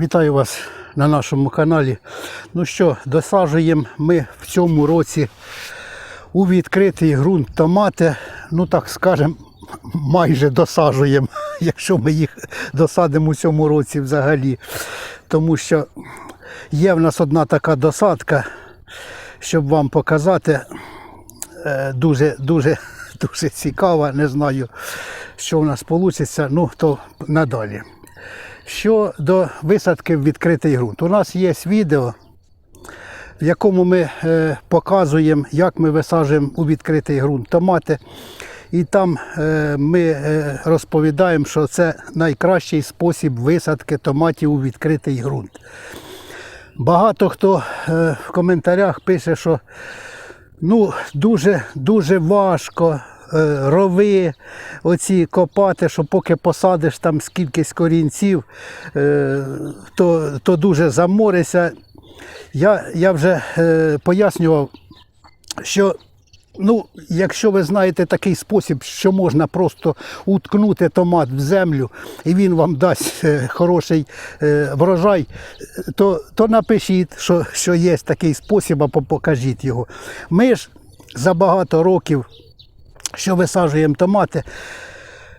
Вітаю вас на нашому каналі. Ну що, досаджуємо ми в цьому році у відкритий ґрунт томати. Ну так скажемо, майже досаджуємо, якщо ми їх досадимо у цьому році взагалі. Тому що є в нас одна така досадка, щоб вам показати. Е, Дуже, дуже, дуже цікава. Не знаю, що в нас вийде, ну то надалі. Щодо висадки в відкритий ґрунт. У нас є відео, в якому ми е, показуємо, як ми висаджуємо у відкритий ґрунт томати. І там е, ми е, розповідаємо, що це найкращий спосіб висадки томатів у відкритий ґрунт. Багато хто е, в коментарях пише, що ну, дуже, дуже важко рови оці копати, що поки посадиш там скількись корінців, е, то, то дуже заморишся. Я, я вже е, пояснював, що ну, якщо ви знаєте такий спосіб, що можна просто уткнути томат в землю і він вам дасть е, хороший е, врожай, то, то напишіть, що, що є такий спосіб, або покажіть його. Ми ж за багато років, що висаджуємо томати,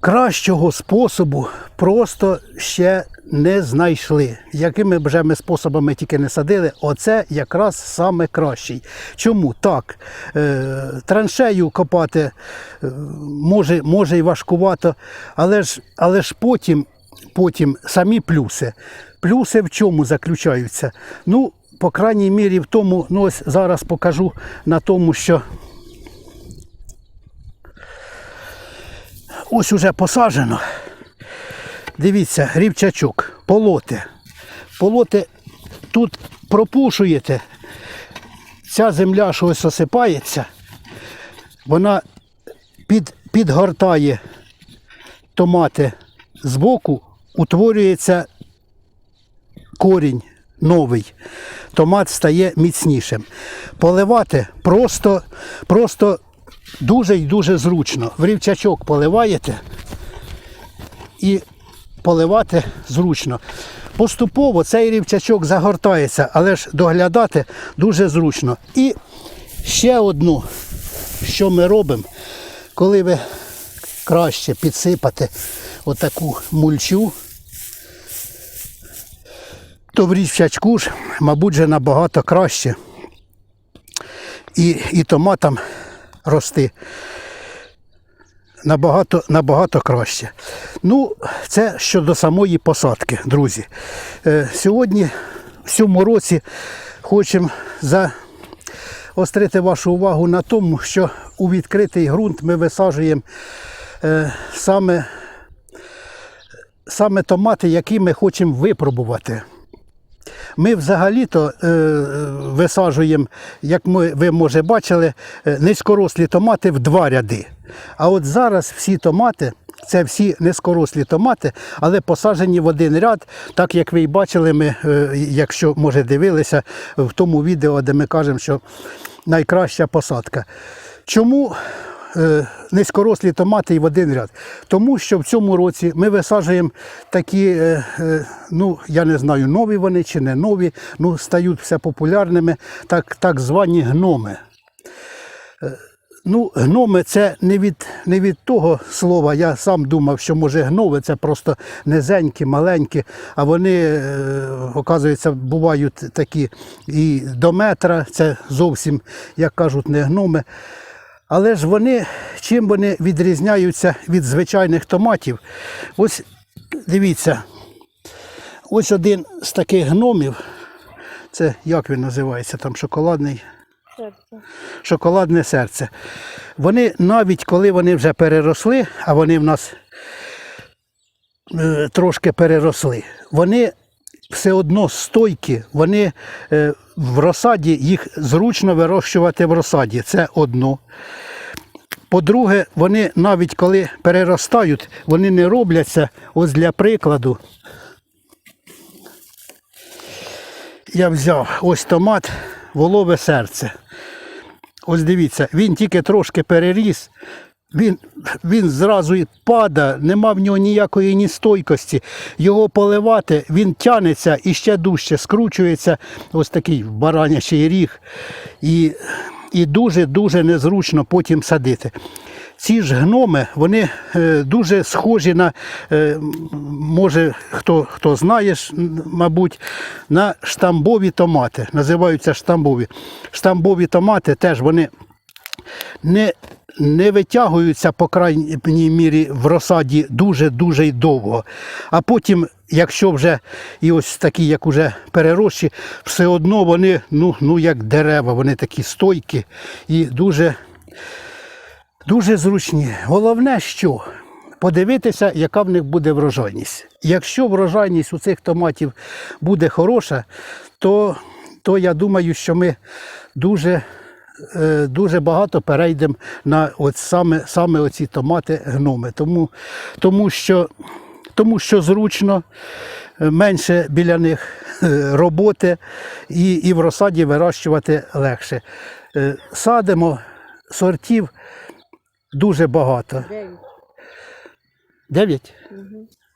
кращого способу просто ще не знайшли. Якими вже ми способами тільки не садили, оце якраз саме кращий. Чому? Так, е, траншею копати е, може, може і важкувато, але ж, але ж потім, потім самі плюси. Плюси в чому заключаються? Ну, по крайній мірі в тому, ну ось зараз покажу на тому, що ось уже посаджено. Дивіться, рівчачок, полоти. Полоти тут пропушуєте. Ця земля, що ось осипається, вона під, підгортає томати збоку, утворюється корінь новий. Томат стає міцнішим. Поливати просто, просто дуже і дуже зручно. В рівчачок поливаєте і поливати зручно. Поступово цей рівчачок загортається, але ж доглядати дуже зручно. І ще одну, що ми робимо, коли ви краще підсипати отаку мульчу, то в рівчачку ж, мабуть, же набагато краще. І, і томатам рости набагато, набагато краще. Ну, це щодо самої посадки, друзі. Е, сьогодні, в цьому році, хочемо заострити вашу увагу на тому, що у відкритий ґрунт ми висаджуємо е, саме, саме томати, які ми хочемо випробувати. Ми взагалі-то е, висаджуємо, як ми, ви може бачили, е, низькорослі томати в два ряди. А от зараз всі томати, це всі низькорослі томати, але посаджені в один ряд, так як ви і бачили, ми, е, якщо може дивилися в тому відео, де ми кажемо, що найкраща посадка. Чому е, низькорослі томати і в один ряд? Тому що в цьому році ми висаджуємо такі, е, е, ну я не знаю, нові вони чи не нові, ну стають все популярними, так, так звані гноми. Ну, гноми це не від, не від того слова. Я сам думав, що може гноми це просто низенькі, маленькі, а вони, е, оказується, бувають такі і до метра, це зовсім, як кажуть, не гноми. Але ж вони, чим вони відрізняються від звичайних томатів? Ось дивіться, ось один з таких гномів, це як він називається, там шоколадний Серце. шоколадне серце. Вони навіть коли вони вже переросли, а вони в нас е, трошки переросли, вони все одно стойкі, вони е, в розсаді, їх зручно вирощувати в розсаді. Це одно. По-друге, вони навіть коли переростають, вони не робляться, ось для прикладу. Я взяв ось томат, волове серце. Ось дивіться, він тільки трошки переріс, він, він зразу і пада, нема в нього ніякої ні стойкості. Його поливати, він тянеться і ще дужче скручується, ось такий баранячий ріг. І, і дуже-дуже незручно потім садити. Ці ж гноми, вони е, дуже схожі на, е, може, хто, хто знає, мабуть, на штамбові томати. Називаються штамбові. Штамбові томати теж вони не, не витягуються, по крайній мірі, в розсаді дуже-дуже довго. А потім, якщо вже і ось такі, як уже перерощі, все одно вони, ну, ну як дерева, вони такі стойкі і дуже, дуже зручні. Головне, що подивитися, яка в них буде врожайність. Якщо врожайність у цих томатів буде хороша, то, то я думаю, що ми дуже дуже багато перейдемо на от саме, саме оці томати гноми. Тому, тому, що, тому що зручно, е, менше біля них е, роботи і, і в розсаді вирощувати легше. Е, Садимо сортів дуже багато. Дев'ять. Дев'ять?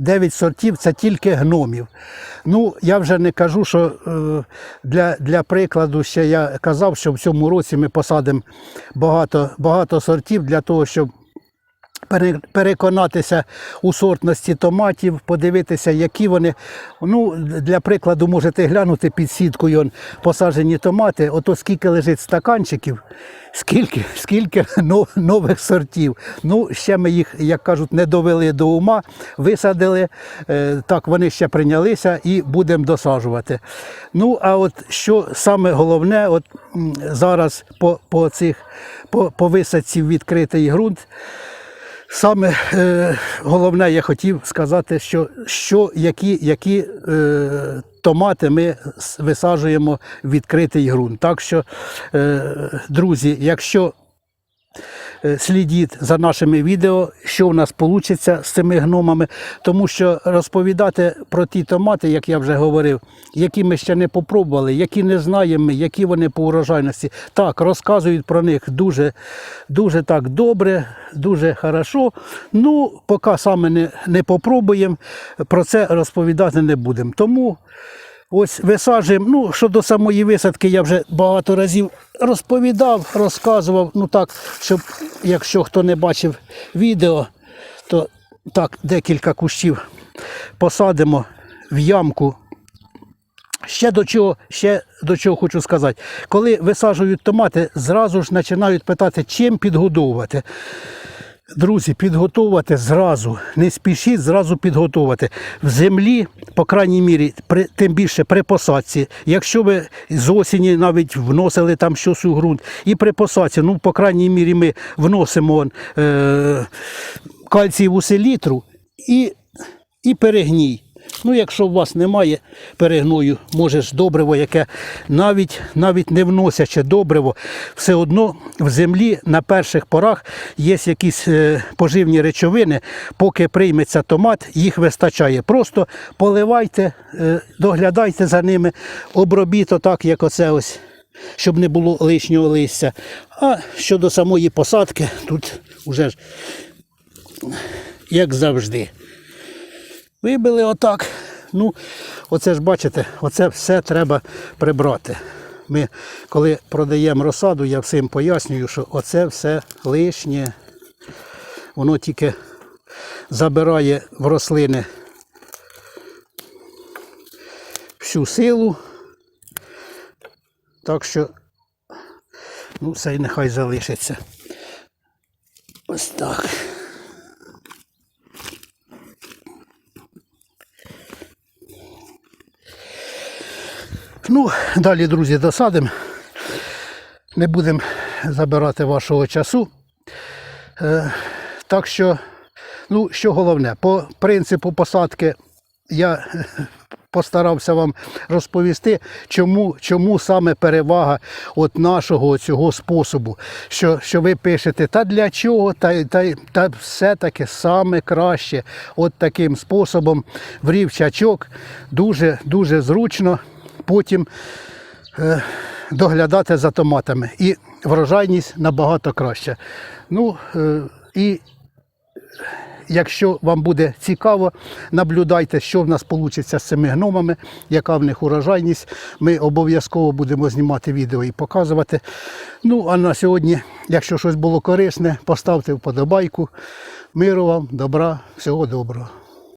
Дев'ять сортів це тільки гномів. Ну, я вже не кажу, що е, для, для прикладу ще я казав, що в цьому році ми посадимо багато, багато сортів для того, щоб переконатися у сортності томатів, подивитися, які вони. Ну, для прикладу, можете глянути під сіткою посаджені томати, ото скільки лежить стаканчиків, скільки, скільки нових сортів. Ну, ще ми їх, як кажуть, не довели до ума, висадили. Е, так, вони ще прийнялися і будемо досаджувати. Ну, а от що саме головне, от зараз по, по цих по, по висадці відкритий ґрунт. Саме е, головне, я хотів сказати, що, що які, які е, томати ми висаджуємо в відкритий ґрунт. Так що, е, друзі, якщо слідіть за нашими відео, що в нас вийде з цими гномами, тому що розповідати про ті томати, як я вже говорив, які ми ще не попробували, які не знаємо, які вони по урожайності. Так, розказують про них дуже, дуже так добре, дуже хорошо. Ну, поки саме не, не попробуємо, про це розповідати не будемо. Тому Ось висаджуємо. Ну, щодо самої висадки, я вже багато разів розповідав, розказував. Ну так, щоб якщо хто не бачив відео, то так, декілька кущів посадимо в ямку. Ще до чого, ще до чого хочу сказати. Коли висаджують томати, зразу ж починають питати, чим підгодовувати. Друзі, підготувати зразу, не спішіть зразу підготувати. В землі, по крайній мірі, при, тим більше при посадці. Якщо ви з осені навіть вносили там щось у ґрунт, і при посадці, ну, по крайній мірі, ми вносимо е, кальцієву селітру і, і перегній. Ну, якщо у вас немає перегною, може ж добриво, яке навіть, навіть не вносячи добриво, все одно в землі на перших порах є якісь е, поживні речовини, поки прийметься томат, їх вистачає. Просто поливайте, е, доглядайте за ними, обробіть отак, як оце ось, щоб не було лишнього листя. А щодо самої посадки, тут вже ж, як завжди. Вибили отак. Ну, оце ж бачите, оце все треба прибрати. Ми, коли продаємо розсаду, я всім пояснюю, що оце все лишнє. Воно тільки забирає в рослини всю силу. Так що, ну, це й нехай залишиться. Ось так. Ну, далі, друзі, досадимо. Не будемо забирати вашого часу. Е, так що, ну, що головне, по принципу посадки я постарався вам розповісти, чому, чому саме перевага от нашого цього способу. Що, що ви пишете, та для чого, та, та, та все-таки саме краще. От таким способом в рівчачок дуже, дуже зручно. Потім е, доглядати за томатами. І врожайність набагато краща. Ну, е, І якщо вам буде цікаво, наблюдайте, що в нас вийде з цими гномами, яка в них урожайність. Ми обов'язково будемо знімати відео і показувати. Ну, а на сьогодні, якщо щось було корисне, поставте вподобайку. Миру вам, добра, всього доброго.